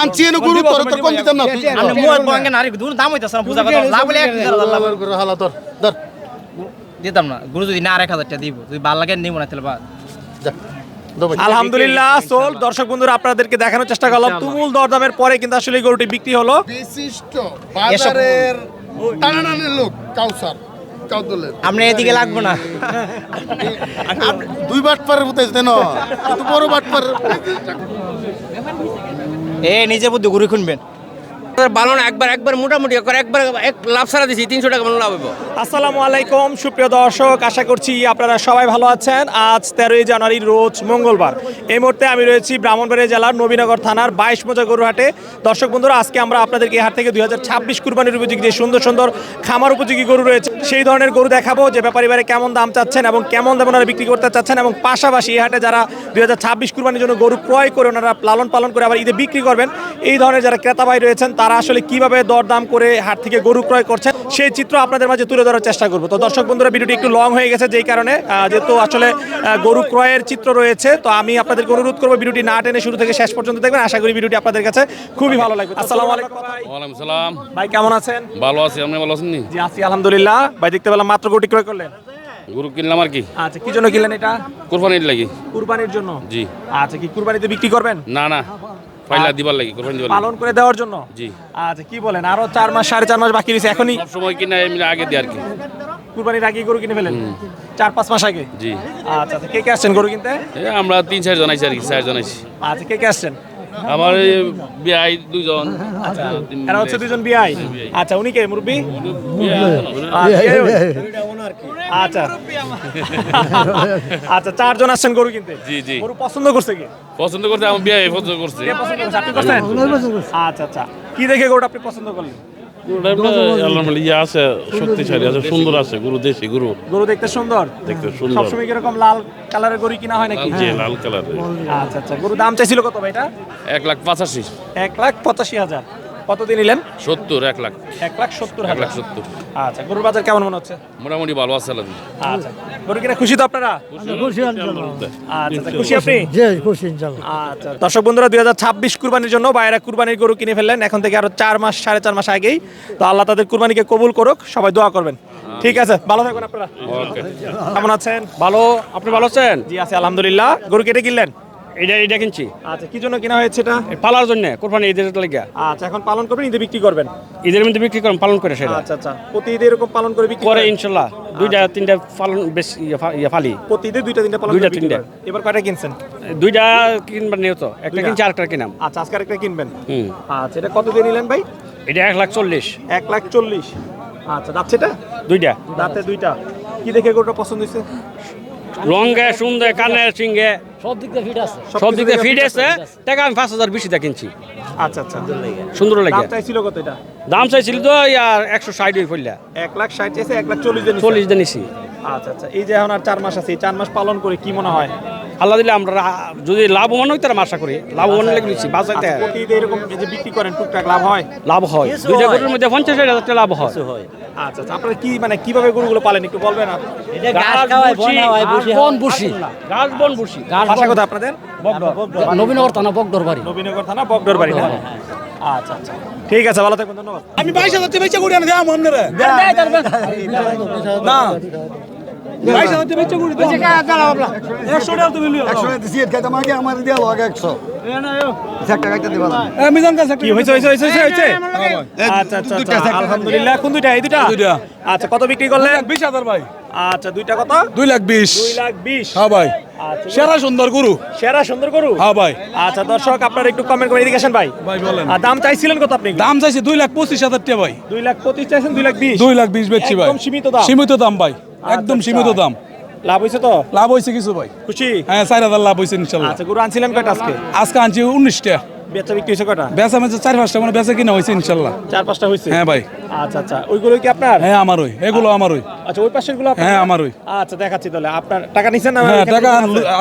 আনছি এনে গরু তোর তোর কম দিতাম না। তুই আপনি বঙ্গে নারী দাম হইতাছে না বুঝা কথা লাভ হলে এক হাজার লাভ লাভ করে হালা তোর ধর। দিতাম না গুরু যদি না আর এক হাজার টাকা দিব যদি ভালো লাগে নিব না তাহলে বাদ। যা আলহামদুলিল্লাহ সোল দর্শক বন্ধুরা আপনাদেরকে দেখানোর চেষ্টা করলাম। তুমুল দরদামের পরে কিন্তু আসলে গরুটি বিক্রি হলো। বিশিষ্ট বাজারের টানাটানের লোক কাউসার আপনি এদিকে লাগবো না। দুই বাট পারের মতো দেন কিন্তু বড় বাট পার এ নিজে বুদ্ধি ঘুরে খুনবেন। ভালো না একবার একবার মোটামুটি করে, একবার এক লাভ সারা দিছি, তিনশো টাকা লাভ হইব। আসসালামু আলাইকুম, সুপ্রিয় দর্শক, আশা করছি আপনারা সবাই ভালো আছেন। আজ তেরোই জানুয়ারি, রোজ মঙ্গলবার। এই মুহূর্তে আমি রয়েছি ব্রাহ্মণবাড়িয়া জেলার নবীনগর থানার বাইশ মোজা গরুহাটে। দর্শক বন্ধুরা, আজকে আমরা আপনাদেরকে হাট থেকে দুই হাজার ছাব্বিশ কুরবানির উপযোগী যে সুন্দর সুন্দর খামার উপযোগী গরু রয়েছে। সেই ধরনের গরু দেখাবো, যে ব্যাপারী বারে কেমন দাম চাচ্ছেন এবং কেমন দাম ওনারা বিক্রি করতে চাচ্ছেন এবং পাশাপাশি এই হাটে যারা দুই হাজার ছাব্বিশ কুরবানির জন্য গরু ক্রয় করে, ওনারা লালন পালন করে আবার ঈদে বিক্রি করবেন। এই ধরনের যারা ক্রেতা ভাই রয়েছেন তারা আসলে কীভাবে দরদাম করে হাট থেকে গরু ক্রয় করছেন সেই চিত্র আপনাদের মাঝে তুলে ধরার চেষ্টা করব। তো দর্শক বন্ধুরা ভিডিওটি একটু লং হয়ে গেছে যেই কারণে যেহেতু আসলে গরু ক্রয়ের চিত্র রয়েছে তো আমি আপনাদেরকে অনুরোধ করব ভিডিওটি না টেনে শুরু থেকে শেষ পর্যন্ত দেখবেন। আশা করি ভিডিওটি আপনাদের কাছে খুবই ভালো লাগবে। আসসালামু আলাইকুম। ওয়ালাইকুম সালাম। ভাই কেমন আছেন? ভালো আছি আপনি ভালো আছেন জি আছি আলহামদুলিল্লাহ। ভাই দেখতে পেলাম মাত্র গরুটি ক্রয় করলেন। গরু কিনলাম আর কি। আচ্ছা কি জন্য কিনলেন এটা? কোরবানির লাগি। কুরবানির জন্য? জি। আচ্ছা কি কুরবানিতে বিক্রি করবেন? না না। পয়লা দিবার লাগি কোরবানি দিবার পালন করে দেওয়ার জন্য? জি। আচ্ছা কি বলেন? আরও চার মাস সাড়ে চার মাস বাকি রয়েছে এখনই সব সময় কিনা এমনি আগে দিই আর কি। কুরবানির আগে গরু কিনে ফেলেন? চার পাঁচ মাস আগে? জি। আচ্ছা আচ্ছা কে কে আসছেন গরু কিনতে? আমরা তিন চার জন আইছি আর কি চার জন আইছি। আচ্ছা কে কে আসছেন? আমার দুজন আচ্ছা এরা হচ্ছে দুজন বিআই। বিআই। আচ্ছা উনি কে মুরব্বী? বিয়াই। আচ্ছা আচ্ছা চারজন আসছেন গরু কিনতে? জি, জি। গরু পছন্দ করছে কি? পছন্দ করতে আমার বিয়াই পছন্দ করছে। কে পছন্দ করছে আপনি করছেন? আচ্ছা আচ্ছা। কি দেখে গরুটা আপনি পছন্দ করলেন? ইয়ে আছে শক্তিশালী আছে সুন্দর আছে গুরু দেশি গুরু। গরু দেখতে সুন্দর? দেখতে সুন্দর। সবসময় কীরকম লাল কালারের গরু কিনা হয় নাকি? যে লাল কালারের। আচ্ছা আচ্ছা। গরু দাম চাইছিল কত ভাই এটা? এক লাখ পঁচাশি। এক লাখ পঁচাশি হাজার। কতদিন নিলেন? সত্তর এক লাখ। এক লাখ সত্তর এক লাখ সত্তর। আচ্ছা গরুর বাজার কেমন মনে হচ্ছে? মোটামুটি ভালো আছে আচ্ছা গরু কিনা খুশি তো আপনারা? আচ্ছা আচ্ছা, খুশি আপনি? আচ্ছা দর্শক বন্ধুরা দুই হাজার ছাব্বিশ কুরবানির জন্য বাইরা কুরবানির গরু কিনে ফেললেন। এখন থেকে আরও চার মাস সাড়ে চার মাস আগেই। তো আল্লাহ তাদের কুরবানিকে কবুল করুক। সবাই দোয়া করবেন। ঠিক আছে ভালো থাকবেন আপনারা। কেমন আছেন? ভালো। আপনি ভালো আছেন? জি আছে আলহামদুলিল্লাহ। গরু কেটে কিনলেন? এটা এটা কিনছি। আচ্ছা কি জন্য কিনা হয়েছে এটা? পালার জন্য কোরবানি ঈদের লাগিয়া আচ্ছা এখন পালন করবেন ঈদে বিক্রি করবেন? ঈদের মধ্যে বিক্রি করেন পালন করে সেটা। আচ্ছা আচ্ছা। প্রতি ঈদে এরকম পালন করে বিক্রি করে? ইনশাল্লাহ। দুইটা তিনটা পালন বেশ ইয়ে ইয়ে ফালি। প্রতি ঈদে দুইটা তিনটা পালন দুইটা, তিনটা। এবার কয়টা কিনছেন? দুইটা কিনবার নিয়ত। একটা? কিনছি আরেকটা কিনাম। আচ্ছা আজকে আরেকটা কিনবেন? হুম। আচ্ছা এটা কত দিয়ে নিলেন ভাই? এটা এক লাখ চল্লিশ। এক লাখ চল্লিশ। আচ্ছা যাচ্ছে এটা দুইটা। দাঁতে দুইটা। কি দেখে গরুটা পছন্দ হয়েছে? রঙে সুন্দর কানে সিংহে। সব দিক দিয়ে ফিট আছে। সব দিক দিয়ে ফিট আছে। টাকা আমি পাঁচ হাজার বেশি কিনছি। আচ্ছা আচ্ছা। সুন্দর দাম চাইছিল কত এটা? দাম চাইছিল তো ইয়ার একশো ষাট হয়ে পড়লা এক লাখ ষাট চাইছে এক লাখ চল্লিশ দিন চল্লিশ দিয়ে নিছি। আচ্ছা আচ্ছা। এই যে এখন আর চার মাস আছে এই চার মাস পালন করে কি মনে হয়? আল্লাহ দিলে আমরা যদি লাভবান হই তারা আশা করি। লাভবান লেগে নিচ্ছি বাজাইতে আচ্ছা, এরকম যে বিক্রি করেন টুকটাক লাভ হয়? লাভ হয়। দুইটা গরুর মধ্যে পঞ্চাশ হাজার টাকা লাভ হয়। আচ্ছা আচ্ছা। আপনারা কি মানে কীভাবে গরুগুলো পালেন একটু বলবেন? বন বসি বন বসি গাছ বন বসি। কোথায় আপনাদের? নবীনগর থানা বকডর বাড়ি নবীনগর থানা বকডর বাড়ি আচ্ছা আচ্ছা ঠিক আছে ভালো থাকবেন ধন্যবাদ আমি বাইশ হাজার টাকা বেচা করি আমি দাম আপনারা না বাইশ হাজার বেচা করি একশো টাকা তুমি আচ্ছা আচ্ছা আচ্ছা আলহামদুলিল্লাহ কোন দুইটা এই দুইটা। আচ্ছা কত বিক্রি করলেন বিশ হাজার ভাই আচ্ছা দুইটা কত? দুই লাখ বিশ। দুই লাখ বিশ। হ্যাঁ ভাই। আচ্ছা সেরা সুন্দর গুরু। সেরা সুন্দর গরু? হ্যাঁ ভাই। আচ্ছা দর্শক আপনারা একটু কমেন্ট করে এদিকে আসেন ভাই। ভাই বলেন। আর দাম চাইছিলেন কত আপনি? দাম চাইছে দুই লাখ পঁচিশ হাজার টাকা ভাই। দুই লাখ পঁচিশ চাইছেন দুই লাখ বিশ। দুই লাখ বিশ বেচছি ভাই। সীমিত দাম। সীমিত দাম ভাই। একদম আচ্ছা, সীমিত দাম। লাভ হয়েছে তো? লাভ হয়েছে কিছু ভাই। খুশি? হ্যাঁ চার হাজার লাভ হয়েছে ইনশাল্লাহ। আচ্ছা গরু আনছিলেন কয়টা আজকে? আজকে আনছি উনিশটা। বেচা বিক্রি হয়েছে কয়টা? বেচা মেচা চার পাঁচটা মানে বেচা কিনা হয়েছে ইনশাল্লাহ। চার পাঁচটা হয়েছে? হ্যাঁ ভাই। আচ্ছা আচ্ছা। ওইগুলো কি আপনার? হ্যাঁ আমার ওই এগুলো আমার ওই আচ্ছা ওই পাশেরগুলো হ্যাঁ, আমার ওই। আচ্ছা দেখাচ্ছি তাহলে। আপনার টাকা নিছেন না হ্যাঁ টাকা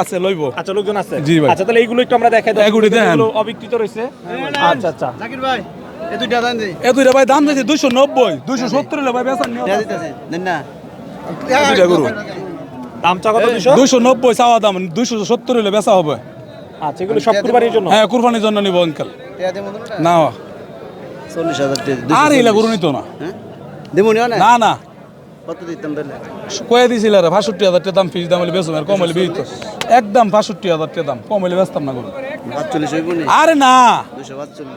আছে? লইব। আচ্ছা লোকজন আছে? জি ভাই। আচ্ছা তাহলে এইগুলো একটু আমরা দেখাই দাও। এগুলি দেন। এগুলো অবিকৃত রয়েছে? আচ্ছা আচ্ছা। এ দুইটা ভাই দাম দিয়েছে দুইশো নব্বই দুইশো সত্তর হলে ভাই বেচা নিয়ে দুইটা গরু। দাম চা কত দুশো দুইশো নব্বই চাওয়া দাম দুইশো সত্তর হলে বেচা হবে। আচ্ছা এগুলো সব কুরবানির জন্য? হ্যাঁ কুরবানির জন্য নিব অঙ্কেল। না? চল্লিশ হাজার আর গরু নিত না। দেবনি না? না কত দিতাম তাহলে? কয়ে দিছিল রে বাষট্টি হাজার টাকা দাম হলে বেসম আর কম হলে বিহিত। একদম বাষট্টি হাজার টাকা দাম কম হলে বেচতাম না গরু। আরে না।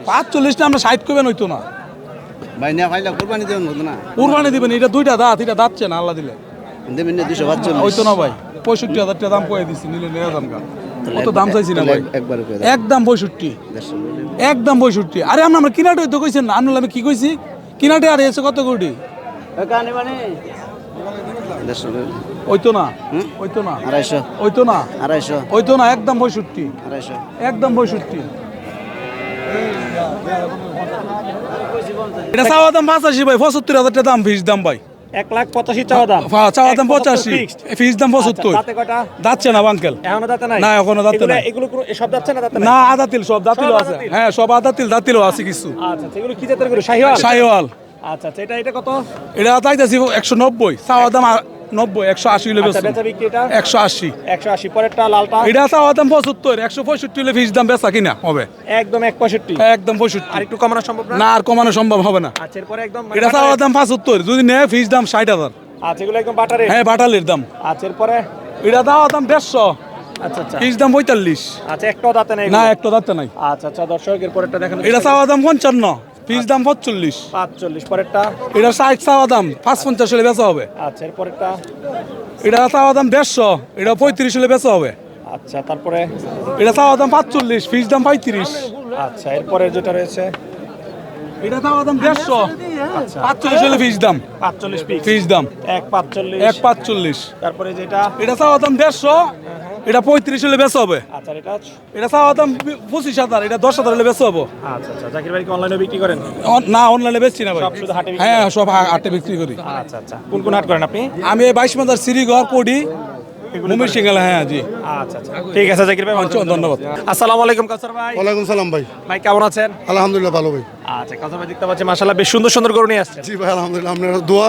পাঁচচল্লিশ না আমরা ষাট করবেন হইতো না। ভাই না ভাইলা কোরবানি দেবেন হতো না। কুরবানি দিবেন এটা দুইটা দাঁত এটা দাঁতছে না আল্লাহ দিলে। দেবেন না দুশো পাঁচচল্লিশ হইতো না ভাই। পঁয়ষট্টি হাজার টাকা দাম কয়ে দিছি নিলে নিয়ে কত দাম চাইছি না ভাই? একদম পঁয়ষট্টি। একদম পঁয়ষট্টি। আরে আমরা আমরা কিনাটে তো কইছেন না? আমি আমি কি কইছি? কিনাটে আর এসে কত কোটি? মানে? না। না। আড়াইশো। না। আড়াইশো। হইতো না একদম পঁয়ষট্টি। আড়াইশো। একদম পঁয়ষট্টি। এটা চাওয়া দাম পাঁচাশি ভাই। পঁচাত্তর হাজার টাকা দাম ফিস দাম ভাই। এক লাখ পঁচাশি চাওয়া দাম। চাওয়া দাম পঁচাশি। fixed। দাম পঁচাত্তর। আচ্ছা, তাতে কয়টা? যাচ্ছে না বাঙ্কেল এখনও দাঁতে নাই? না, এখনও দাঁতে নাই। এগুলো সব যাচ্ছে না দাঁতে না আদা তিল সব দাঁতিল আছে। হ্যাঁ সব আদা তিল দাঁতিলও আছে কিছু। আচ্ছা আচ্ছা, এগুলো কি জাতের গরু? শাহিওয়াল? শাহিওয়াল। আচ্ছা আচ্ছা এটা এটা কত? এটা চাইতেছি একশো নব্বই। চাওয়া দাম নব্বই একশো আশি হলে আচ্ছা বেচুন। বেচা বিক্রি এটা একশো আশি। একশো আশি পরেরটা লালটা? এটা চাওয়া দাম পঁচাত্তর একশো পঁয়ষট্টি হলে ফিস দাম বেচা কিনা হবে। একদম এক পঁয়ষট্টি। একদম পঁয়ষট্টি। আর একটু কমানো সম্ভব না? না আর কমানো সম্ভব হবে না। আচ্ছা এরপরে একদম এটা চাওয়া দাম পঁচাত্তর যদি নেয় ফিস দাম ষাট হাজার। আচ্ছা এগুলো একদম বাটারে হ্যাঁ বাটালির দাম। আচ্ছা এরপরে? এটা চাওয়া দাম দেড়শো। আচ্ছা আচ্ছা। ফিস দাম পঁয়তাল্লিশ। আচ্ছা দাঁতে নেই না একটা দাঁতে নাই। আচ্ছা আচ্ছা দর্শক এরপরেরটা দেখেন। এটা চাওয়া দাম পঞ্চান্ন। ফিস দাম পঁচল্লিশ পাঁচচল্লিশ পরেরটা? এটা ষাট চাওয়া দাম পাঁচ পঞ্চাশ হলে বেচা হবে। আচ্ছা এরপরেরটা? এটা চাওয়া দাম দেড়শো এটা পঁয়ত্রিশ হলে বেচা হবে। আচ্ছা তারপরে? এটা চাওয়া দাম পাঁচচল্লিশ ফিস দাম পঁয়ত্রিশ। আচ্ছা এরপরে যেটা রয়েছে? এটা চাওয়া দাম দেড়শো আচ্ছা। পাঁচচল্লিশ হলে ফিস দাম। পাঁচচল্লিশ পিস ফিস দাম। এক পাঁচচল্লিশ। এক পাঁচচল্লিশ। তারপরে যেটা? এটা চাওয়া দাম দেড়শো এটা পঁয়ত্রিশ হলে বেচা হবে। আচ্ছা এটা এটা চাওয়া দাম পঁচিশ হাজার এটা দশ হাজার হলে বেচা হব। আচ্ছা আচ্ছা জাকির ভাই কি অনলাইনে বিক্রি করেন? না অনলাইনে বেচছি না ভাই। হ্যাঁ সব হাটে বিক্রি করি। আচ্ছা আচ্ছা কোন কোন হাট করেন আপনি? আমি বাইশ মাজার সিরিগড় কোডি। মুমির সিঙ্গালা হ্যাঁ জি। আচ্ছা আচ্ছা। ঠিক আছে জাকির ভাই আচ্ছা, ধন্যবাদ। আসসালামু আলাইকুম কাসার ভাই। ওয়ালাইকুম সালাম ভাই। ভাই কেমন আছেন? আলহামদুলিল্লাহ ভালো ভাই। আচ্ছা কাসার ভাই দেখতে পাচ্ছি মাশাআল্লাহ বেশ সুন্দর সুন্দর গরু নিয়ে আসছেন। জি ভাই আলহামদুলিল্লাহ আপনারা দোয়া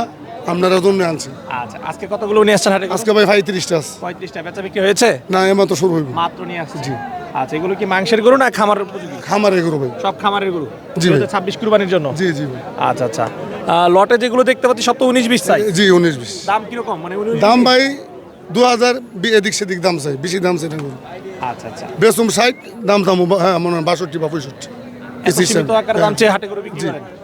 আপনারা জন্য আনছেন আচ্ছা আজকে কতগুলো নিয়ে আসছেন হাটে? আজকে ভাই পঁয়ত্রিশটা আছে। পঁয়ত্রিশটা বেচা বিক্রি হয়েছে? না এমন তো শুরু হইব। মাত্র নিয়ে আসছে জি। আচ্ছা এগুলো কি মাংসের গরু না খামার উপযোগী? খামারে এগুলো ভাই। সব খামারের গরু? জি ভাই। ছাব্বিশ কুরবানির জন্য? জি জি ভাই। আচ্ছা আচ্ছা। আহ, লটে যেগুলো দেখতে পাচ্ছি সব তো উনিশ বিশ চাই জি উনিশ বিশ। দাম কীরকম? মানে দাম ভাই দু হাজার বি- এদিক সেদিক দাম চাই বেশি দাম চাই না গরু। আচ্ছা আচ্ছা। বেসুম ষাট দাম দাম হ্যাঁ মনে হয় বাষট্টি বা পঁয়ষট্টি।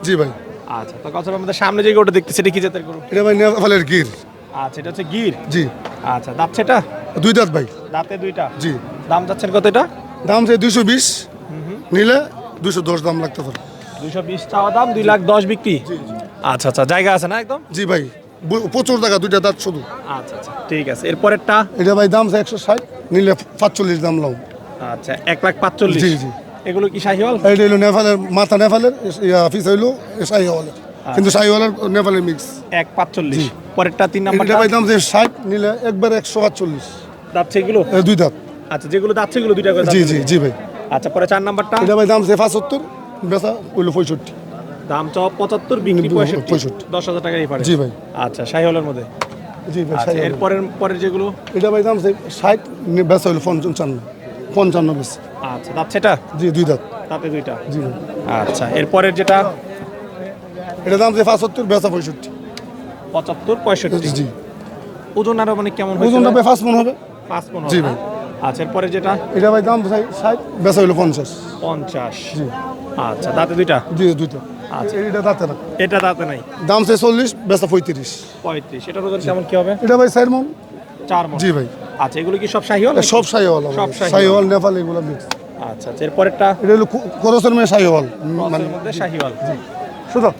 জি ভাই। আচ্ছা তো কথা আমাদের সামনে যে গরুটা দেখতেছি এটা কি জাতের গরু? এটা ভাই নেপালের গির। আচ্ছা এটা হচ্ছে গির? জি। আচ্ছা দাঁত সেটা দুই দাঁত ভাই। দাঁতে দুইটা? জি। দাম যাচ্ছেন কত এটা? দাম চাই দুইশো বিশ। নিলে দুইশো দশ দাম লাগতে পারে। দুইশো বিশ চাওয়া দাম দুই লাখ দশ বিক্রি? আচ্ছা আচ্ছা জায়গা আছে না একদম? জি ভাই। প্রচুর টাকা দুইটা দাঁত শুধু। আচ্ছা আচ্ছা ঠিক আছে। এরপরেরটা? এটা ভাই দাম একশো ষাট নিলে পাঁচচল্লিশ দাম লাও। আচ্ছা এক লাখ পাঁচচল্লিশ। জি, জি। এগুলো কি শাহিওয়াল? এটা হইল নেপালের মাথা নেপালের ফিস হইল শাহিওয়ালের। কিন্তু শাহিওয়ালের নেপালের মিক্স এক পাঁচচল্লিশ। পরেরটা তিন এটা ভাই দাম যে ষাট নিলে একবার একশো আটচল্লিশ। যাচ্ছে এগুলো দুই দাঁত। আচ্ছা যেগুলো যাচ্ছে এগুলো দুইটা করে জি জি জি ভাই। আচ্ছা পরে চার নাম্বারটা? এটা ভাই দাম যে পঁচাত্তর বেচা হইল পঁয়ষট্টি। দাম চাও পঁচাত্তর বিক্রি পঁয়ষট্টি। দশ হাজার টাকারই পারে। জি ভাই। আচ্ছা শাহিওয়ালের মধ্যে? জি ভাই আচ্ছা শাহিওয়ালের। এরপরের পরের যেগুলো? এটা ভাই দাম ষাট বেচা হইল পঞ্চান্ন পঞ্চান্ন বেচা আচ্ছা যাচ্ছে এটা জি দুই দাঁত। তাতে দুইটা? জি ভাই। আচ্ছা এরপরের যেটা? এটা দাম যে পঁচাত্তর বেচা পঁয়ষট্টি। পঁচাত্তর পঁয়ষট্টি? জি। ওজন আরও মানে কেমন ওজনটা ভাই? ফার্স্ট মন হবে। পাঁচ পনেরো জি ভাই। আচ্ছা এরপরে যেটা? এটা ভাই দাম ষাট বেচা হইল পঞ্চাশ। পঞ্চাশ। জি। আচ্ছা দাঁতে দুইটা? জি দুইটা। আচ্ছা। এটা দাঁতে না? এটা দাঁতে নাই। দাম চল্লিশ বেচা পঁয়ত্রিশ। পঁয়ত্রিশ। এটার ওজন কেমন কি হবে? এটা ভাই চার মন। চার জি ভাই। আচ্ছা এগুলো কি সব শাহিওয়াল সব শাহিওয়াল সব শাহিওয়াল। নেপাল এগুলো মিক্স আচ্ছা আচ্ছা এরপরেরটা? এটা হলো খরচের মেয়ে শাহিওয়াল। মানে মধ্যে শাহিওয়াল। শুধু।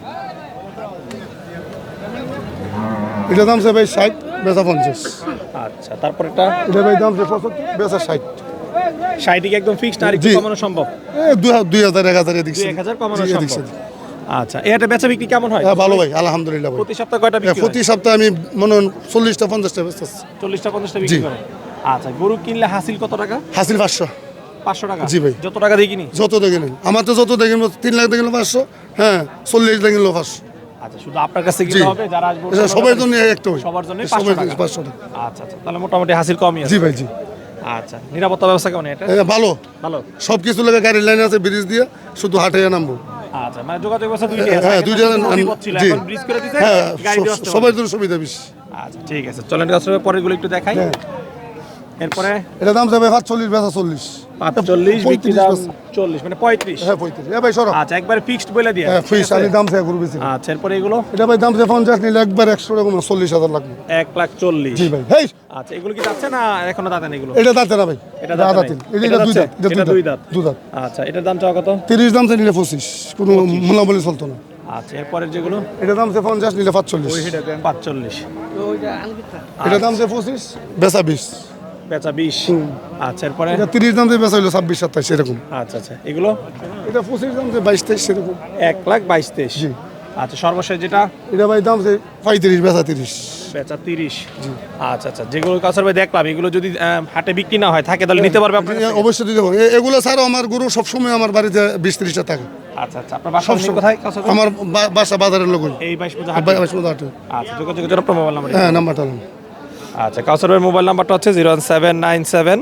এটা দাম চাই ভাই ষাট বেচা পঞ্চাশ। আচ্ছা তারপরেরটা? এটা ভাই দাম চাই পঁচাত্তর বেচা ষাট। সাইডিকে একদম ফিক্সড আর একটু। কমানো সম্ভব? দুই হাজার এক হাজার এদিক এক হাজার কমানো সম্ভব। আচ্ছা এটা বেচা বিক্রি কেমন হয়? হ্যাঁ ভালো ভাই আলহামদুলিল্লাহ ভাই। প্রতি সপ্তাহে কয়টা হ্যাঁ, বিক্রি প্রতি সপ্তাহে আমি মনে হয় চল্লিশটা পঞ্চাশটা বেচতেছি। চল্লিশটা পঞ্চাশটা বিক্রি করে আচ্ছা গরু কিনলে হাসিল কত টাকা? হাসিল পাঁচশো। পাঁচশো টাকা? জি ভাই। যত টাকা দিয়ে কিনি? যত দেখে নিন আমার তো যত দেখেন তিন লাখ দেখেন পাঁচশো হ্যাঁ চল্লিশ দেখেন পাঁচশো। আচ্ছা শুধু আপনার কাছে হবে যারা আসবে সবার জন্য একটা সবার জন্য টাকা। টাকা। আচ্ছা আচ্ছা তাহলে মোটামুটি হাসিল কমই আছে। জি ভাই জি। আচ্ছা নিরাপত্তা ব্যবস্থা কেমন এটা ভালো। ভালো। সব কিছু লাগে গাড়ির লাইন আছে ব্রিজ দিয়ে শুধু হাটে নামবো। আচ্ছা মানে যোগাযোগ ব্যবস্থা দুইটাই আছে। হ্যাঁ আগে তো দুইটা নদী পথ ছিল, জি। এখন ব্রিজ করে দিতে হ্যাঁ গাড়ি দিয়ে সবার। জন্য সুবিধা বেশি। আচ্ছা ঠিক আছে চলেন কাছে একটু দেখাই। হ্যাঁ। এরপরে? এটা দাম যাবে হাত চল্লিশ বেচা চল্লিশ। পাঁচচল্লিশ বিক্রি দাম মানে পঁয়ত্রিশ। হ্যাঁ পঁয়ত্রিশ। এ ভাই আচ্ছা একবারে ফিক্সড বলে দিয়ে। হ্যাঁ আমি দাম চাই গরু বেশি আচ্ছা এরপরে এগুলো? এটা ভাই দাম চাই পঞ্চাশ নিলে একবার একশো টাকা চল্লিশ হাজার লাগবে। এক লাখ চল্লিশ। জি ভাই হেই। আচ্ছা এগুলো কি যাচ্ছে না এখনও এগুলো? এটা দাঁতে না ভাই এটা এটা দাঁতে দাঁতে এটা এটা দুই দাঁত এটা দুই দাঁত। দু দাঁত। আচ্ছা এটার দাম কত? তিরিশ দাম চাই নিলে পঁচিশ। কোনো মূলাবলি চলতো না। আচ্ছা এরপরের যেগুলো? এটা দাম চাই পঞ্চাশ নিলে পাঁচচল্লিশ। পাঁচচল্লিশ। এটা দাম চাই পঁচিশ বেচা বিশ। বেচা বিশ। আচ্ছা এরপরে? এটা তিরিশ দাম চাই বেচা হইল ছাব্বিশ সাতাইশ এরকম। আচ্ছা আচ্ছা। এগুলো? এটা পঁচিশ দাম চাই বাইশ তেইশ এরকম। এক লাখ বাইশ তেইশ। জি। আচ্ছা সর্বশেষ যেটা? এটা ভাই দাম পঁয়ত্রিশ বেচা তিরিশ। বেচা তিরিশ। আচ্ছা আচ্ছা। যেগুলো কাছার ভাই দেখলাম এগুলো যদি হাটে বিক্রি না হয় থাকে তাহলে নিতে পারবে থেকে? অবশ্যই দিতে পারব। এগুলো ছাড়াও আমার গরু সবসময় আমার বাড়িতে বিশ ত্রিশটা থাকে আচ্ছা আচ্ছা। আপনার বাসা কোথায়? আমার বাসা বাজারের লোক এই বাইশ পূজা আচ্ছা যোগাযোগের আপনার মোবাইল নাম্বার হ্যাঁ নাম্বারটা নাম আচ্ছা কাউসার ভাইয়ের মোবাইল নাম্বারটা হচ্ছে zero seven nine seven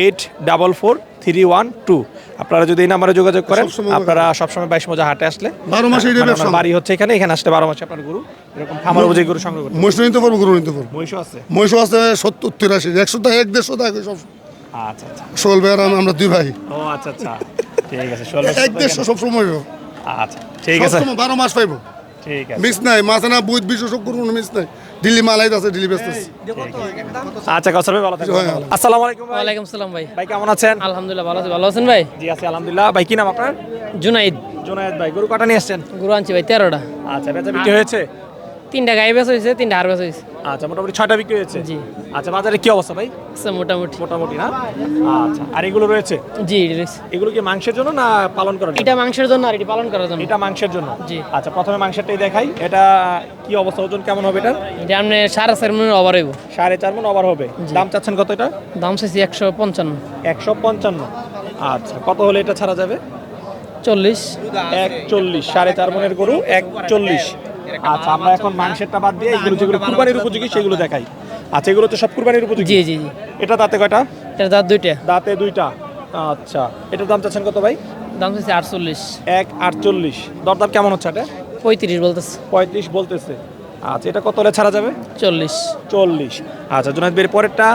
eight double four three one two. আপনারা যদি এই নাম্বারে যোগাযোগ করেন আপনারা সবসময় বাইশ মজা হাটে আসলে বারো মাসে মানে বাড়ি হচ্ছে এখানে এখানে আসলে বারো মাসে আপনার গুরু এরকম খামার বুঝে গরু সংগ্রহ করতে মহিষ নিতে পারব গরু নিতে পারব। মহিষও আছে? মহিষও আছে সত্তর তিরাশি একশো টাকা এক দেড়শো টাকা সব। আচ্ছা আচ্ছা। শোল ভাই আমরা দুই ভাই। ও আচ্ছা আচ্ছা। ঠিক আছে ষোলো এক দেড়শো সব সময় আচ্ছা ঠিক আছে। বারো মাস পাইবো। ঠিক আছে। মিস নাই মাছ না বুধ কোনো মিস নাই। দিল্লি মালাই আছে দিল্লি ব্যস্ত আছে। আচ্ছা কাউসার ভাই ভালো থাকবেন। হ্যাঁ, আসসালামু আলাইকুম ভাই। ওয়ালাইকুম সালাম ভাই। ভাই কেমন আছেন? আলহামদুলিল্লাহ ভালো আছি। ভালো আছেন ভাই? জি আছি আলহামদুলিল্লাহ। ভাই কি নাম আপনার? জুনাইদ। জুনাইদ ভাই গরু কাটা নিয়ে আসছেন? গরু আনছি ভাই তেরোটা। আচ্ছা বেচা বিক্রি হয়েছে? তিনটা গাই বেচ হয়েছে তিনটা হার বেচ হয়েছে। আচ্ছা মোটামুটি ছয়টা বিক্রি হয়েছে? জি। আচ্ছা বাজারে কি অবস্থা ভাই? আচ্ছা, মোটামুটি। মোটামুটি না? আচ্ছা আর এগুলো রয়েছে? জি রয়েছে। এগুলো কি মাংসের জন্য না পালন করার জন্য? এটা মাংসের জন্য আর এটি পালন করার জন্য। এটা মাংসের জন্য? জি। আচ্ছা প্রথমে মাংসেরটাই দেখাই। এটা কি অবস্থা? ওজন কেমন হবে এটা এটা আপনি সাড়ে চার মিনিট ওভার হইব। সাড়ে চার মন ওভার হবে। দাম চাচ্ছেন কত এটা? দাম চাইছি একশো পঞ্চান্ন। একশো পঞ্চান্ন। আচ্ছা কত হলে এটা ছাড়া যাবে? চল্লিশ। এক চল্লিশ সাড়ে চার মনের গরু এক চল্লিশ আচ্ছা আমরা এখন মাংসেরটা বাদ দিয়ে এগুলো যেগুলো কুরবানির উপযোগী সেগুলো দেখাই। আচ্ছা এগুলো তো সব কুরবানির উপযোগী? জি জি জি। এটা দাঁতে কয়টা? এটা দাঁত দুইটা। দাঁতে দুইটা। আচ্ছা এটার দাম চাচ্ছেন কত ভাই? দাম চাইছি আটচল্লিশ। এক আটচল্লিশ। দরদাম কেমন হচ্ছে এটা? পঁয়ত্রিশ বলতেছে। পঁয়ত্রিশ বলতেছে। আচ্ছা এটা কত হলে ছাড়া যাবে? চল্লিশ। চল্লিশ। আচ্ছা জোনাদ বের পরেরটা?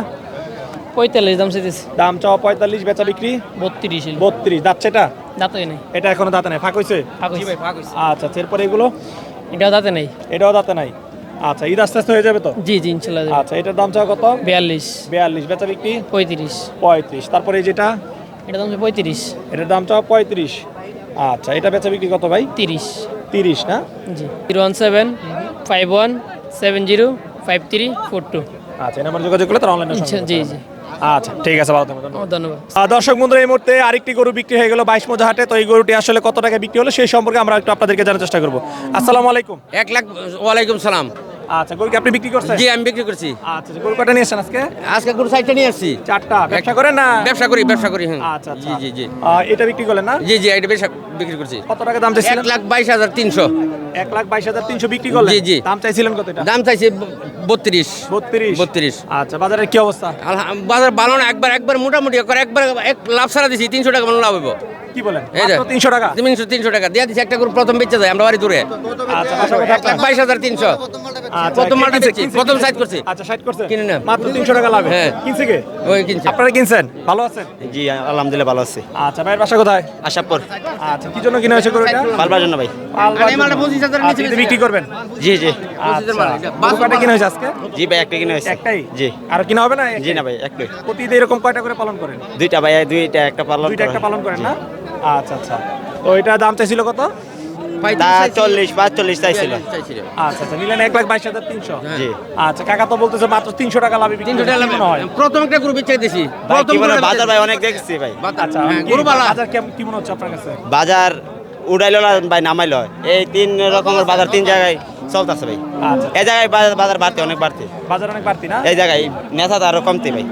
পঁয়তাল্লিশ দাম চাইতেছি। দাম চাওয়া পঁয়তাল্লিশ বেচা বিক্রি? বত্রিশ বত্রিশ। দাঁতছে এটা দাঁতই নেই। এটা এখনও দাঁতে নাই। ফাঁক হয়েছে আচ্ছা আচ্ছা এরপরে এগুলো? এটাও দাঁতে নেই? এটাও দাঁতে নাই। আচ্ছা ঈদ আস্তে আস্তে হয়ে যাবে তো? জি জি ইনশাল্লাহ আচ্ছা এটার দাম চাওয়া কত? বিয়াল্লিশ। বিয়াল্লিশ। বেচা বিক্রি? পঁয়ত্রিশ। পঁয়ত্রিশ। তারপরে এই যেটা? এটা দাম পঁয়ত্রিশ। এটার দাম চাওয়া পঁয়ত্রিশ। আচ্ছা এটা বেচা বিক্রি কত ভাই? তিরিশ। তিরিশ না? জি। Zero one seven five one seven zero five three four two. আচ্ছা এই নাম্বার যোগাযোগ করলে তার অনলাইনে জি জি। আচ্ছা ঠিক আছে ভালো থাকবেন ধন্যবাদ। দর্শক বন্ধুরা এই মুহূর্তে আরেকটি গরু বিক্রি হয়ে গেল বাইশ মজা হাটে। তো এই গরুটি আসলে কত টাকা বিক্রি হলো সেই সম্পর্কে আমরা একটু আপনাদেরকে জানার চেষ্টা করব। আসসালামু আলাইকুম। এক লাখ ওয়ালাইকুম সালাম। আচ্ছা গরু কি আপনি বিক্রি করছেন? জি আমি বিক্রি করছি। আচ্ছা আচ্ছা, গরু কটা নিয়ে আজকে? আজকে গরু সাইডটা নিয়ে আসছি। চারটা ব্যবসা করেন না? ব্যবসা করি ব্যবসা করি হ্যাঁ আচ্ছা জি জি জি। এটা বিক্রি করলেন না? জি জি এটা বিক্রি করছি। কত টাকা দাম চাইছিলেন? লাখ বাইশ হাজার তিনশো। এক লাখ বাইশ হাজার তিনশো বিক্রি করলেন? জি, জি। দাম চাইছিলেন কত এটা? দাম চাইছি বত্রিশ। বত্রিশ? বত্রিশ। আচ্ছা বাজারের কি অবস্থা? বাজার ভালো না একবার একবার মোটামুটি করে একবার এক লাভ সারা দিছি তিনশো টাকা মনে লাভ হইব। কি বলেন? তিনশো টাকা? তিনশো তিনশো টাকা। দিয়ে দিছি একটা গরু প্রথম বেচে যায় আমরা বাড়ি দূরে। আচ্ছা? বাইশ হাজার তিনশো। প্রথম মালটা কিনছে? বেচছি, কিনছে? প্রথম সাইড করছি। আচ্ছা ষাট করছে। কিনে নেন। মাত্র তিনশো টাকা লাভ। হ্যাঁ। কিনছে কে? ওই কিনছি। আপনারা কিনছেন? ভালো আছেন? জি আলহামদুলিল্লাহ ভালো আছি। আচ্ছা ভাইয়ের বাসা কোথায়? আশাপুর। আচ্ছা কি জন্য কিনা হয়েছে গরুটা? পালবার জন্য ভাই। পালবার মালটা জন্য। পঁচিশ হাজারের আচ্ছা, নিচে এটা বিক্রি করবেন? জি জি। আচ্ছা মাল, এটা কিনা হয়েছে আজকে? জি ভাই একটা কিনে হয়েছে। একটাই? জি। আর কিনা হবে না? জি না ভাই একটাই। প্রতি ঈদে এরকম কয়টা করে পালন করেন? দুইটা ভাই দুইটা একটা দুইটা একটা পালন করেন না? আচ্ছা আচ্ছা। তো এটা দাম চাইছিল কত? তা চল্লিশ পাঁচচল্লিশ চাইছিল। চাইছিল। আচ্ছা আচ্ছা নিলেন এক লাখ বাইশ হাজার তিনশো। জি। আচ্ছা কাকা তো বলতেছে মাত্র তিনশো টাকা লাভে তিনশো টাকা হয়? প্রথম একটা দিছি। বাজার ভাই অনেক দেখছি ভাই। আচ্ছা হ্যাঁ। বাজার কেমন কি মনে হচ্ছে আপনার কাছে? বাজার উড়াইলো না ভাই নামাইলো। এই তিন রকমের বাজার তিন জায়গায়। চলতেছে ভাই। আচ্ছা। এই জায়গায় বাজার বাজার বাড়তে অনেক বাড়তে। বাজার অনেক বাড়তি না? এই জায়গায় নেতা তো আরও কমতে ভাই।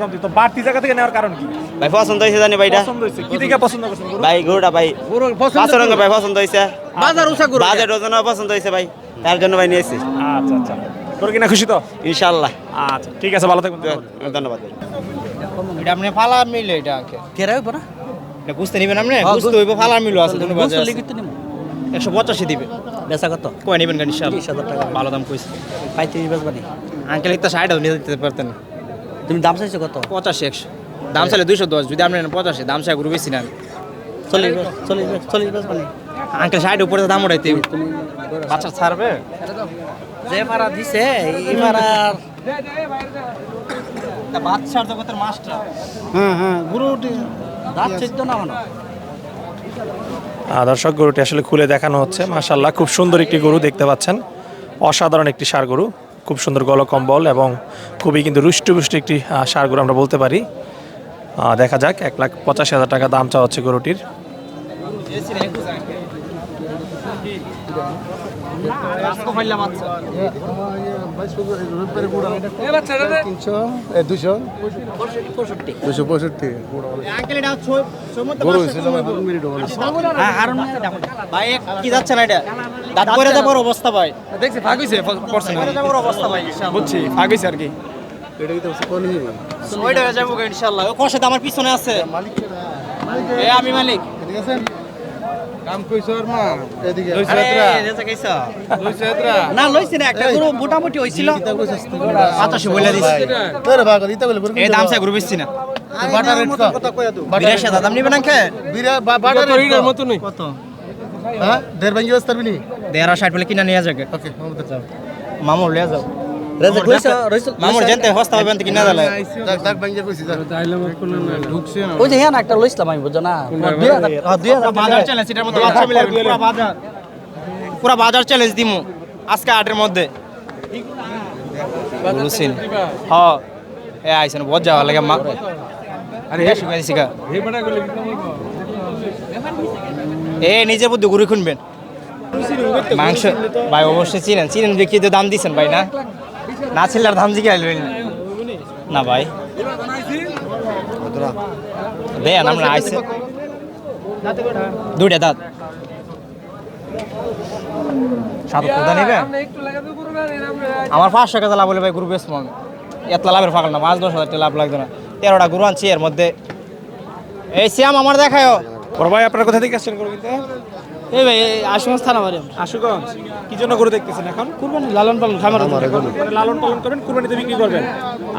কমতি। তো বাড়তি জায়গা থেকে নেওয়ার কারণ কি? ভাই পছন্দ হয়েছে জানি ভাই এটা পছন্দ হয়েছে। কি দিকে পছন্দ করছেন ভাই গরুটা ভাই গরু পছন্দ রঙের ভাই পছন্দ হয়েছে। বাজার উষা গরু। বাজার ওজনও পছন্দ হয়েছে ভাই। তার জন্য ভাই নিয়েছি। আচ্ছা আচ্ছা। গরু কিনা খুশি তো? ইনশাল্লাহ আচ্ছা ঠিক আছে ভালো থাকবেন ধন্যবাদ। ধন্যবাদ ভাই। এটা আপনি ফালা মিলে এটা কেরা হইব না? এটা বুঝতে নিবেন আপনি? বুঝতে হইব ফালা মিলো আছে বাজে একশো পঁচাশি দিবে। বেচা কত? কয় নিবেন কেন ইনশাল্লাহ বিশ হাজার টাকা। ভালো দাম কইছে। পঁয়ত্রিশ বেচবানি আঙ্কেল একটা ষাট নিয়ে দিতে পারতেন তুমি দাম চাইছো কত? পঁচাশি একশো। দাম চাইলে দুইশো দশ যদি আপনি পঁচাশি দাম চাই গরু বেশি না চল্লিশ চল্লিশ চল্লিশ বেচবানি আঙ্কেল ষাট উপরে তো দাম উঠাইতে। বাচ্চা ছাড়বে? যে ভাড়া দিছে এই ভাড়ার বাচ্চার জগতের মাস্টার। হ্যাঁ হ্যাঁ গুরু দাঁত না মানো দর্শক গরুটি আসলে খুলে দেখানো হচ্ছে। মাশাল্লাহ খুব সুন্দর একটি গরু দেখতে পাচ্ছেন। অসাধারণ একটি সার গরু, খুব সুন্দর গলকম্বল এবং খুবই কিন্তু রুষ্টপুষ্ট একটি সার গরু আমরা বলতে পারি। দেখা যাক, এক লাখ পঁচাশি হাজার টাকা দাম চাওয়া হচ্ছে গরুটির। কি যাচ্ছে না এটা? দাঁত করে যাবার অবস্থা ভাই। দেখছি অবস্থা ভাই বুঝছি ভাগ হইছে আর কি। ওইটা ইনশাল্লাহ কষে আমার পিছনে আছে। এ আমি মালিক। কাম কইছো আর মা এদিকে আরে, রেজা খাইছো? না লইছি না একটা গরু মোটামুটি হইছিল পঁচাশি বলে দিছি। তোরে ভাগ দিতে বলে এই দাম গরু না। বাটার রেট কইয়া বিরাশি আঙ্কেল বিরা বাটার রেট মতো নেই কত? হ্যাঁ দেড় ভাঙ্গি বস্তার বিনি বলে কিনা নিয়ে যাবে ওকে মামুর লিয়ে যাও। রেজা কইছো রইছো মামুর জানতে হস্তা হবে কিনা দিলে দাগ দাগ ভাঙ্গি কইছি যা ঢুকছে না ওই যে হ্যাঁ একটা লইছিলাম আমি বুঝো না দুই হাজার হ্যাঁ, দুই হাজার বাজার চ্যালেঞ্জ এটার মধ্যে বাচ্চা মিলে পুরো বাজার পুরো বাজার চ্যালেঞ্জ দিমু আজকে আটের মধ্যে বুঝছেন হ্যাঁ এ আইছেন বহুত যাওয়া লাগে মা আরে এ শুকাই দিছি গা এ নিজে বুদ্ধি ঘুরে খুনবেন মাংস ভাই অবশ্যই চিনেন চিনেন দেখি তো দাম দিছেন ভাই না না ছিলার দাম জিজ্ঞাসা আইলেন না ভাই। দেন আমরা আইছে দুইটা দাঁত। সাত কোথা নেবে? আমার পাঁচশো টাকা লাভ হলে ভাই গরু বেচবো আমি। এত লাভের ফাঁকল না পাঁচ দশ হাজার টাকা লাভ লাগবে না। তেরোটা গরু আনছি এর মধ্যে এই শ্যাম আমার দেখায়ও। বড় ভাই আপনারা কোথা থেকে আসছেন গরু কিনতে? এই ভাই আশুগঞ্জ থানা বাড়ি আশুগঞ্জ কি জন্য গরু দেখতেছেন এখন? কুরবানি লালন পালন খামার মানে লালন পালন করবেন কুরবানিতে বিক্রি করবেন?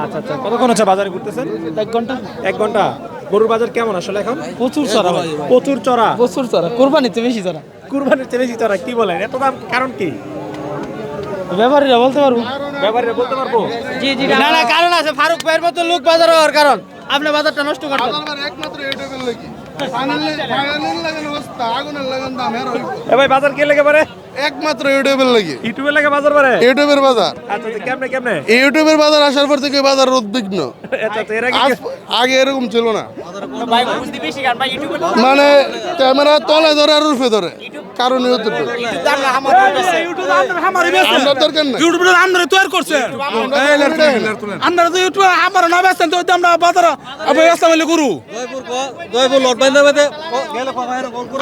আচ্ছা আচ্ছা কতক্ষণ হচ্ছে বাজারে ঘুরতেছেন? এক ঘণ্টা। এক ঘণ্টা। গরুর বাজার কেমন আসলে এখন? প্রচুর চড়া ভাই। প্রচুর চড়া। প্রচুর চড়া। কুরবানিতে বেশি চড়া। কুরবানির চেয়ে বেশি চড়া কি বলেন? এত দাম কারণ কি? ব্যাপারীরা বলতে পারব। ব্যাপারীরা বলতে পারব? জি জি না না কারণ আছে। ফারুক ভাইয়ের মতো লোক বাজার হওয়ার কারণ। আপনি বাজারটা নষ্ট করবেন। একমাত্র ইউটিউবের লাগি এ ভাই বাজার কে লেগে পারে একমাত্র ইউটিউবের লাগি। ইউটিউবে লেগে বাজার পারে ইউটিউবের বাজার। আচ্ছা আচ্ছা কেমনে কেমনে? ইউটিউবের বাজার আসার পর থেকে বাজার উদ্বিগ্ন। আচ্ছা এর আগে এরকম ছিল না। মানে ক্যামেরা তলে ধরে আর রূপে ধরে। কারণ ইউটিউবের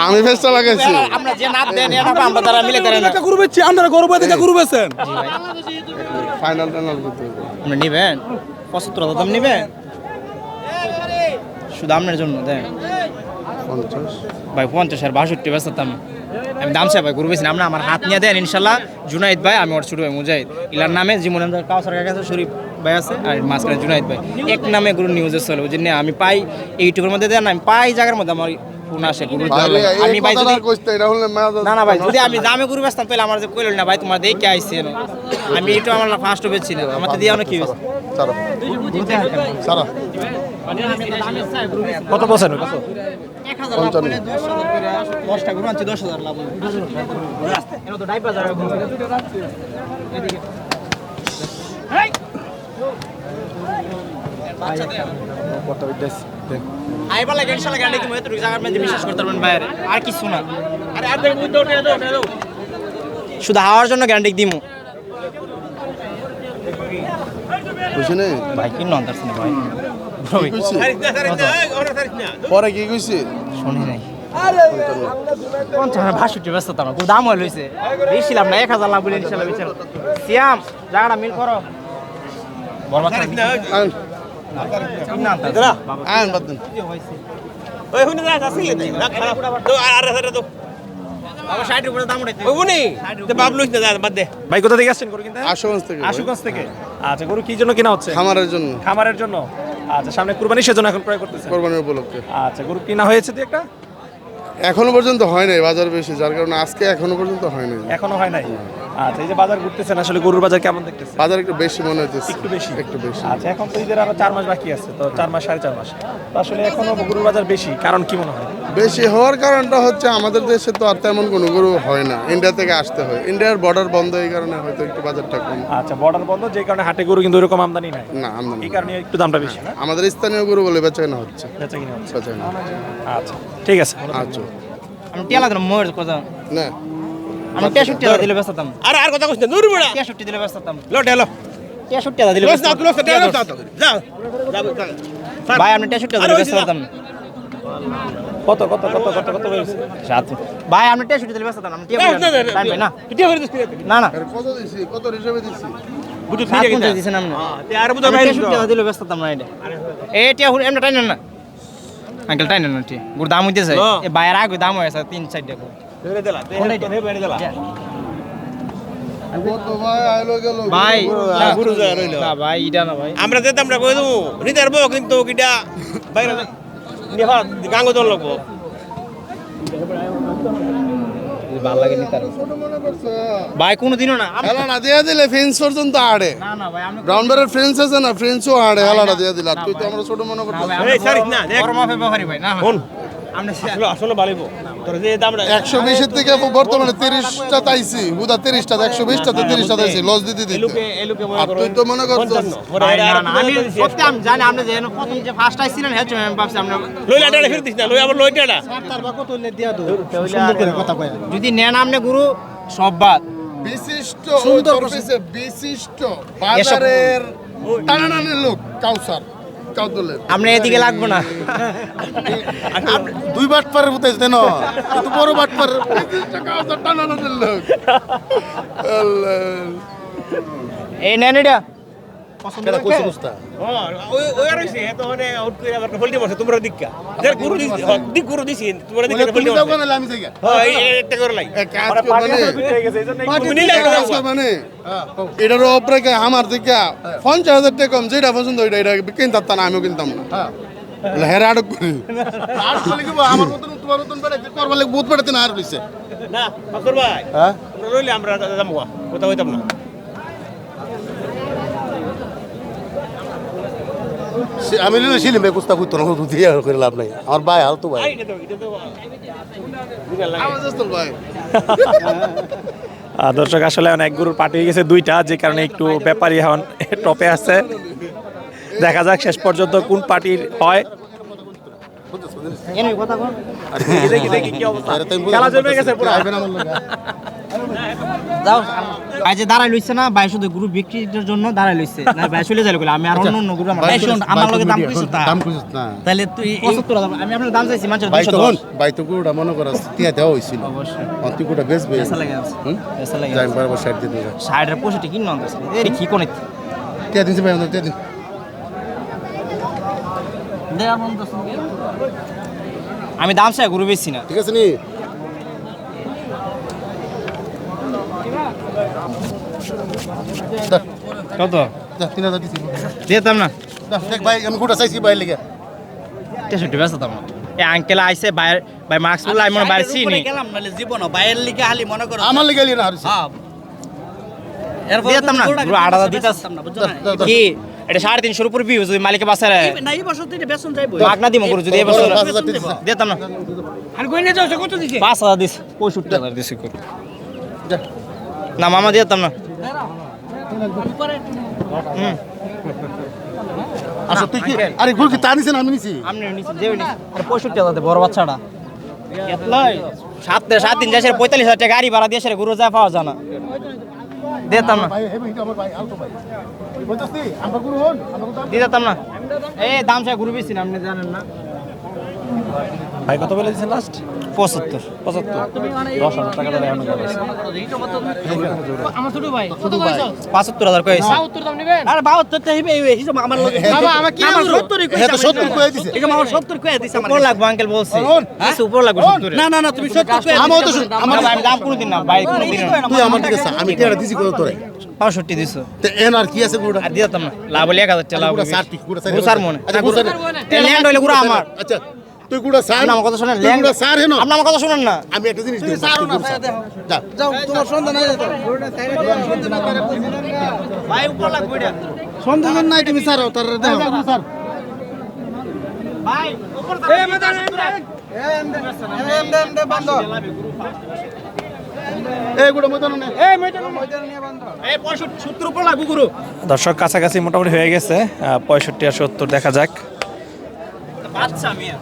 আমি ফেসটা লাগাইছি। আমরা যে নাপ দেন আমরা তারা মিলে দেন একটা গুরু বেচছি আমরা গরু বেচে গরু বেচেন। ফাইনাল টাইনাল করতে আপনি নিবেন? পঁচাত্তর হাজার দাম নিবেন? শুধু আপনার জন্য দেন। ভাই পঞ্চাশ আর বাষট্টি বেচতাম আমি দাম চাই ভাই গরু বেশি আপনি আমার হাত নিয়ে দেন ইনশাল্লাহ। জুনাইদ ভাই আমি ওর ছোট ভাই মুজাহিদ। ইলার নামে জীবন কাউসার কাছে শরীফ ভাই আছে আর মাঝখানে জুনাইদ ভাই। এক নামে গরু নিউজে চলে ওই জন্য আমি পাই ইউটিউবের মধ্যে দেন আমি পাই জায়গার মধ্যে আমার ফোন আসে গরু আমি ভাই যদি এটা না না ভাই যদি আমি দামে গরু বেচতাম তাহলে আমার যে কইল না ভাই তোমার দেখে আইসি আমি একটু আমার ফার্স্ট বেচছি না আমার তো দিয়ে কি হয়েছে সারা। সারা। কত বছর কত আইবার লাগে ইনশাআল্লাহ গ্যারান্টি দিমু এত জায়গার মধ্যে বিশ্বাস করতে পারবেন বাইরে? আর কিছু না। আরে আর দেখুন দাও দাও দাও শুধু হাওয়ার জন্য গ্যারান্টি দিমু। বুঝছি ভাই কি নন তার ভাই? পরে কি কইছি শুনি নাই। পঞ্চাশ বাষট্টি ব্যস্ত তো দাম হয়ে লইছে। বেশিলাম না এক হাজার লাভ বলে ইনশাল্লাহ সিয়াম জায়গাটা মিল করো। বরবাদ আন বাদ দেন। ওই হুনি না আসিলে দে। না খারাপ। তো আর আর তো। বাবা 60 এর উপরে দাম উঠাইতে ওই হুনি তো বাবলুস না যা বাদ দে। ভাই কোথা থেকে আসছেন গরু কিনতে? আশুগঞ্জ থেকে আশুগঞ্জ থেকে? আচ্ছা গরু কি জন্য কেনা হচ্ছে? খামারের জন্য। খামারের জন্য। আচ্ছা সামনে কুরবানি সেজন্য এখন ক্রয় কোরবানির উপলক্ষে। আচ্ছা গরু কিনা হয়েছে তো একটা? এখনও পর্যন্ত হয় নাই বাজার বেশি যার কারণে আজকে এখনও পর্যন্ত হয় নাই। এখনও হয় নাই? আচ্ছা এই যে বাজার ঘুরতেছেন আসলে গরুর বাজার কেমন দেখতেছেন? বাজার একটু বেশি মনে হচ্ছে একটু বেশি? একটু বেশি। আচ্ছা এখন তো ঈদের আরও চার মাস বাকি আছে তো চার মাস সাড়ে চার মাস। তো আসলে এখনও গরুর বাজার বেশি কারণ কি মনে হয়? বেশি হওয়ার কারণটা হচ্ছে আমাদের দেশে তো আর তেমন কোনো গরু হয় না ইন্ডিয়া থেকে আসতে হয়। ইন্ডিয়ার বর্ডার বন্ধ এই কারণে হয়তো একটু বাজারটা কম। আচ্ছা বর্ডার বন্ধ যে কারণে হাটে গরু কিন্তু ওরকম আমদানি নাই। না আমদানি এই কারণে একটু দামটা বেশি না? আমাদের স্থানীয় গরু বলে বেচা কেনা হচ্ছে। বেচা কিনা হচ্ছে। আচ্ছা ঠিক আছে। আচ্ছা। আমি টিয়া মোর কথা। না। আমি 63 টাকা দিলে বেচতাম আর আর কথা কইছ না দূর বড়া। 63 দিলে বেচতাম লট এলো 63 টাকা দিলে লস না লস না লস যা যা ভাই আপনি 63 টাকা দিলে বেচতাম কত কত কত কত কত সাত। ভাই আপনি 63 দিলে বেচতাম আমি টিয়া টাইম না করে দিস না। না কত দিছি? কত হিসেবে দিছি? বুঝু সাত পঞ্চাশ দিছেন আপনি। তে আর বুঝু ভাই 63 দিলে। বেচতাম না এটা। এই টিয়া হুন এমনি টাইনেন না। আঙ্কেল টাইনেন না টিয়া। গুড় দাম হইতেছে। বাইরে আগে দাম হয়েছে তিন চার টাকা ধরে দিলা ধরে বেড়ে দিলা কত ভাই আইলো গেল ভাই না, গুরু যা রইল। না ভাই এটা আমরা যেতে আমরা কই দেবো? নিতে পারব কিন্তু কিটা বাইরে গাঙ্গ দল লোক ভালো লাগে নি তার ভাই কোনোদিনও না। হেলা না দিয়ে দিলে ফ্রেন্স পর্যন্ত আড়ে। না না ভাই আমি ব্রাউন বেরের ফ্রেন্স আছে না ফ্রেন্সও আড়ে হেলাটা দিয়ে দিলে। আর তুই তো আমরা ছোট মনে করছিস এই সারিস না দেখ। বড় মাপে ব্যবহারী ভাই না কোন? আপনি আসলে একশো বিশের থেকে বর্তমানে তিরিশটা তাইছি বুধা তিরিশটা একশো বিশটাতে তিরিশটা তাইছি লস দিতে। দিতে এলুকে এলুকে আর তুই তো মনে করছিস ভাই, না, না, আমি সত্যি আমি জানি আপনি যে প্রথম যে ফার্স্ট আইছিলেন হ্যাঁ আমি ভাবছি আপনি লইলা ডালে ফির দিস না লই আবার লইটা যদি নেন আপনি গুরু সব বাদ। বিশিষ্ট সুন্দর বিশিষ্ট বাজারের লোক কাউসার। কাউদলের আপনি এদিকে লাগবো না। দুই বাট পারে মতো দেন কিন্তু বড় বাট পারের কাউসার টানাটানের ওই ওই আর হইছে তো মানে আউট করে আবার ফলটি মারছে তোমরা দিক্কা। দেখ গুরু দিছি দিক গুরু দিছি তোমরা দিক্কা ফলটি মারছে হ্যাঁ একটা করে লাই। এ কাজ কর মানে নিলে মানে এটার উপরে আমার দিকে পঞ্চাশ হাজার টাকা কম যেটা পছন্দ ওইটা এটা কিনতাম না আমিও কিনতাম না। হেরা আটক করি। আমার মতন তোমার মতন বেড়ে করবার লাগে বহুত বেড়াতে না আর হইছে। না ফাকর ভাই হ্যাঁ? তোমরা আমরা যাব কথা হইতাম না। আমি ছিলাম কুস্তা করতো না দিয়ে করে লাভ নাই। আমার ভাই হাল তো ভাই। দর্শক আসলে অনেক গরুর পাটি হয়ে গেছে দুইটা যে কারণে একটু ব্যাপারী এখন টপে আছে। দেখা যাক শেষ পর্যন্ত কোন পার্টির হয়। খেলা জমে গেছে পুরো। যাও। ভাই যে দাঁড়াই লইছে না ভাই শুধু গুরু বিক্রির জন্য দাঁড়াই লইছে। না ভাই চলে যাইলো আমি আর অন্য অন্য গুরু আমার ভাই শোন আমার লগে দাম কইছ তা। দাম কইছিস না তাহলে তুই 75000 আমি আপনার দাম চাইছি মানুষের ভাই তো 210 ভাই তো গুড়া মনে করাস তিয়া দেওয়া হয়েছিল অবশ্যই। তুই গুড়া বেচবে। পয়সা লাগে আছে। পয়সা লাগে যাই বরাবর সাইড দিয়ে দিবা। সাইডের পয়সাটি কিন না আছে এর কি কোনে তিয়া দিনছে ভাই তিয়া দিন। দে আমি দাম চাই গুরু বেশি না। ঠিক আছে নি? কত? তিন হাজার দিছি। দিতাম না? দেখ ভাই আমি গুড়া চাইছি ভাই লেগে। তেষট্টি ব্যস্ত তো এই আঙ্কেল আইসে বাইরে ভাই মাস্ক বলে আমি মনে বাইরে চিনি। গেলাম নাহলে জীবন বাইরের লিগে হালি মনে করো আমার লেগে লিয়ে না হারিস দিতাম না গুরু আট হাজার দিতাস। কি? এটা সাড়ে তিনশোর উপর ভিউ যদি মালিকে বাসায় না এই বছর থেকে বেতন যাইবো মাগনা দিব গুরু যদি এবছর পাঁচ দিতাম না। আর কই নিয়ে যাও কত দিছে? পাঁচ হাজার দিস পঁয়ষট্টি হাজার দিছি। গুরু না মামা দিতাম না। আচ্ছা তুই কি আরে গুড় কি তা নিছে না আমি নিছি? আপনি নিচে যে নিচে আরে পঁয়ষট্টি হাজার দে, বড় বাচ্চাটা। এতলাই সাত সাত দিন যাচ্ছে পঁয়তাল্লিশ হাজার টাকা গাড়ি ভাড়া দিয়ে গুরু যা পাওয়া যায় না। দিতাম না। ভাই হেবে আমার ভাই আলতো ভাই। বলতাছি আমরা গুড় হন আমরা গুড় দিতাম না। এই দাম চাই গুরু বেশি না আপনি জানেন না। ভাই কত বলে দিচ্ছেন লাস্ট পঁচাত্তর। পঁচাত্তর। দশ হাজার টাকা পঁচাত্তর হাজার কয়েছে আরে বাহাত্তর তো হিবে আমার লগে আমার কি আমার সত্তরই হ্যাঁ সত্তর কয়ে দিছে। আমার সত্তর কয়ে দিছে আমার লাগবে আঙ্কেল বলছে। উপর লাগবে। না না না তুমি সত্তর কয়ে আমার তো আমার না, আমি দাম কোনোদিন না ভাই কোনোদিন না। তুই আমার দিকে আমি টেরা দিছি কত তোরে পঁয়ষট্টি দিছো। তে এন আর কি আছে গুড়া? আর দিতাম না। লাভ হলে এক হাজার টাকা লাভ মনে আচ্ছা গুড়া ল্যান্ড হইলে গুড়া আমার। আচ্ছা। তুই গুড়া সার? আমার কথা শুনেন তুই গুড়া সার হেন? আপনি আমার কথা শুনেন না। আমি একটা জিনিস দিই সার। যা। যাও তোমার সন্ধান নাই তো। ভাই উপর সন্ধান নাই তুমি স্যার তার দাও ভাই উপর নে। পঁয়ষট্টি সত্তর উপর লাগবে গুরু। দর্শক কাছাকাছি মোটামুটি হয়ে গেছে। পঁয়ষট্টি আর সত্তর দেখা যাক। আচ্ছা মিয়া।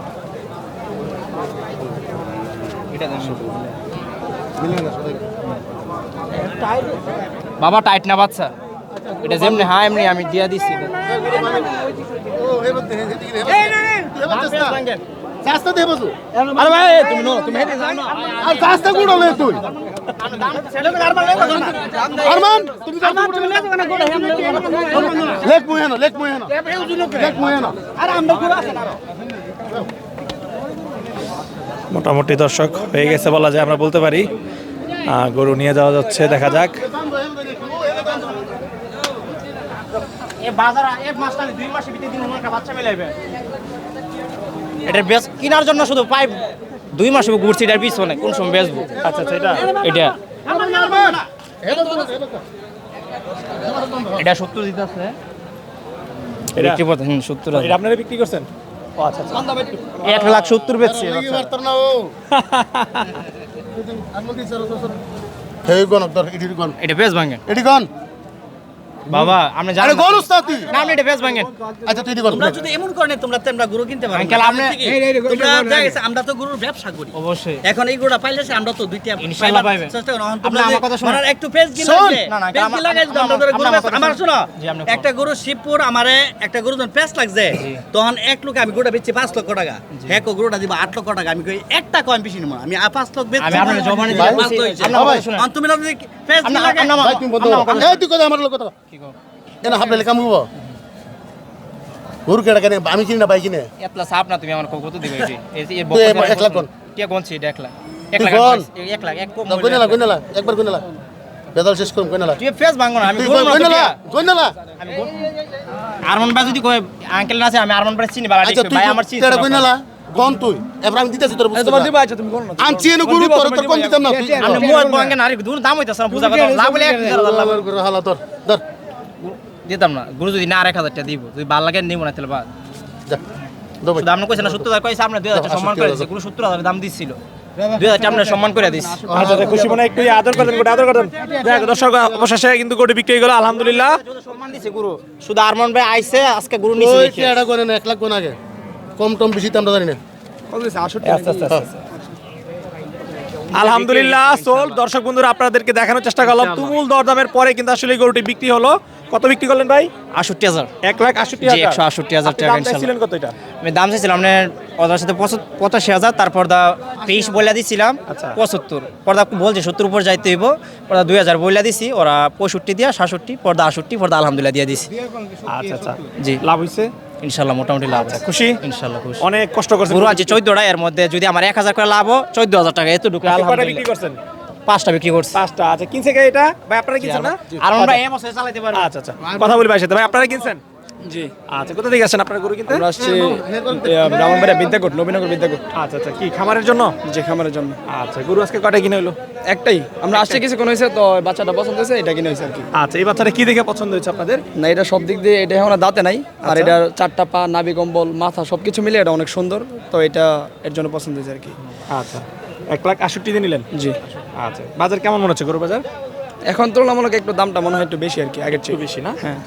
বাবা টাইট না বাচ্চা? এটা যেমনি হ্যাঁ এমনি আমি দিয়া দিছি। রাস্তা আরে ভাই তুমি নো তুমি হেঁটে যাও না। আর রাস্তা গুড়া লে তুই। আরমান তুমি রাস্তা গুড়া লেক মুই হেন লেক মুই হেন লেক মুই হেন মোটামুটি দর্শক হয়ে গেছে বলা যায় আমরা বলতে পারি। আহ, গরু নিয়ে যাওয়া যাচ্ছে দেখা যাক। এটা বেশ কেনার জন্য শুধু পাইপ দুই মাস ঘুরছি এটার পিছনে কোন সময় বেচবো? আচ্ছা আচ্ছা এটা? এটা। এটা সত্তর দিতে আছে। এটা হুম সত্তর এটা আপনারা বিক্রি করছেন? আচ্ছা আচ্ছা। এক লাখ সত্তর বেচছে গন এটা বেশ ভাঙে। এটি গন বাবা আপনি জানেন না আপনি এটা বেশ ভাঙেন আচ্ছা তুই তোমরা যদি এমন করেন তোমরা তোমরা গরু কিনতে পারো আঙ্কেল, আপনি- তোমরা আমরা তো গরুর ব্যবসা করি অবশ্যই এখন এই গরুটা পাইলে সে আমরা তো দুইটা ইনশাআল্লাহ পাইবেন। চেষ্টা করো। এখন আপনি আমার কথা শুনুন। একটু শোন। লাগছে। না, না, গিলা লাগাই আমরা ধরে গরু আমার। শোনো। একটা গরু শিবপুর আমারে একটা গরু যখন পেঁচ লাগছে তখন এক লোক আমি গরুটা বেচছি পাঁচ লক্ষ টাকা হ্যাঁ কো গরুটা দিব আট লক্ষ টাকা আমি কই এক টাকা আমি বেশি নেব আমি আ- পাঁচ লক্ষ বেচছি আমি আপনার জমানে পাঁচ দিয়েছি। তো হয়েছে। আপনি আমার কথা শুনেন। এখন তুমি না লাগাই- আপনি ভাই তুমি বন্ধ এই তুই কথা আমার লোক কথা কেন হাবলে কাম হব গরু কেডা কেন আমি চিনি না ভাই কিনে এতলা সাপ না তুমি আমার কত দিবে এই যে এক লাখ কোন? কে এটা এক লাখ এক লাখ কোন? এক- এক লাখ এক কম গইনালা গইনালা একবার গইনালা বেদাল শেষ করুম গইনালা তুই ফেস ভাঙো না আমি তো গইনালা আমি বল- ভাই যদি কয় আঙ্কেল না আছে আমি আরমান ভাই চিনি বালা আচ্ছা তুই ভাই আমার চিনি তেরা গইনালা গন তুই এবার আমি দিতেছি তোর বুঝতে তোমার দিবা আচ্ছা তুমি কোন না আনছি এনে গরু তোর তোর কম দিতাম না তুই আমি মোবাইল বঙ্গে নারী দূর দাম হইতাছে না বুঝা কথা লাভ এক হাজার লাভ আল্লাহর হালা তোর ধর দিতাম না। গুরু যদি না আর এক হাজার টাকা দিব তুই ভালো লাগে নিব না তাহলে বাদ দাম না কইছে না সত্তর হাজার কইছে দুই হাজার সম্মান করে দিচ্ছে গুরু সত্তর হাজার দাম দিচ্ছিল সম্মান করে দিস আচ্ছা খুশি মনে একটু আদর করতেন গোটা আদর করতেন। দেখ দর্শক অবশেষে কিন্তু গোটি বিক্রি গেল আলহামদুলিল্লাহ। সম্মান দিছে গুরু শুধু আরমান ভাই আইছে আজকে গুরু নিছে ওই দেখে। করে না এক লাখ কোন আগে। কম টম বেশি তো আমরা জানি না। আচ্ছা, আচ্ছা। আলহামদুলিল্লাহ সোল দর্শক বন্ধুরা আপনাদেরকে দেখানোর চেষ্টা করলাম। তুমুল দরদামের পরে কিন্তু আসলে গরুটি বিক্রি হলো। কত বিক্রি করলেন ভাই? আটষট্টি হাজার। এক লাখ আষট্টি হাজার। 168,000 আপনি টাকা দাম চাইছিলেন কত এটা? আমি দাম চাইছিলাম আপনার ওদের সাথে পঁচাশি হাজার তারপর দা তেইশ বইলা দিছিলাম আচ্ছা। পঁচাত্তর। পর্দা বলছে সত্তর উপর যাইতে হইব পর্দা দুই হাজার বইলা দিছি ওরা পঁয়ষট্টি দিয়া সাতষট্টি পর্দা আষট্টি পর্দা আলহামদুলিল্লাহ দিয়ে দিছি। আচ্ছা আচ্ছা। জি। লাভ হইছে? ইনশাল্লাহ মোটামুটি লাভ। আছে খুশি? ইনশাল্লাহ খুশি। অনেক কষ্ট করছে গুরু আছে চোদ্দটা এর মধ্যে যদি আমার এক হাজার করে লাভ হয় চোদ্দ হাজার টাকা এত ঢুকে কয়টা বিক্রি আলহামদুলিল্লাহ করছেন? পাঁচটা বিক্রি করছি। পাঁচটা আচ্ছা কিনছে কে এটা? ভাই আপনারা কিনছেন না? আর আমরা এই বছর চালাইতে পারব। আচ্ছা আচ্ছা। কথা বলি ভাই সাথে। ভাই আপনারা কিনছেন? জি। আচ্ছা কোথা থেকে আসছেন আপনারা গরু কিনতে? আমরা আসছি ব্রাহ্মণবাড়িয়া বিদ্যাকোট নবীনগর বিদ্যাকোট। আচ্ছা আচ্ছা কি খামারের জন্য? যে খামারের জন্য। আচ্ছা গরু আজকে কয়টা কিনে হলো একটাই। আমরা আসছি কিছু কোনো হয়েছে তো বাচ্চাটা পছন্দ হয়েছে এটা কিনে হয়েছে আর কি। আচ্ছা এই বাচ্চাটা কি দেখে পছন্দ হয়েছে আপনাদের? না এটা সব দিক দিয়ে এটা এখন দাঁতে নাই আর এটা চারটা পা নাবি কম্বল মাথা সব কিছু মিলে এটা অনেক সুন্দর তো এটা এর জন্য পছন্দ হয়েছে আর কি। আচ্ছা। এক লাখ আষট্টি দিয়ে নিলেন? জি। আচ্ছা বাজার কেমন মনে হচ্ছে গরু বাজার? এখন তুলনামূলক একটু দামটা মনে হয় একটু বেশি আর কি আগের চেয়ে। বেশি না? হ্যাঁ।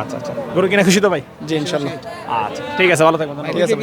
আচ্ছা আচ্ছা। গরু কিনা খুশি তো ভাই? জি ইনশাল্লাহ। আচ্ছা ঠিক আছে ভালো থাকবেন। ঠিক আছে।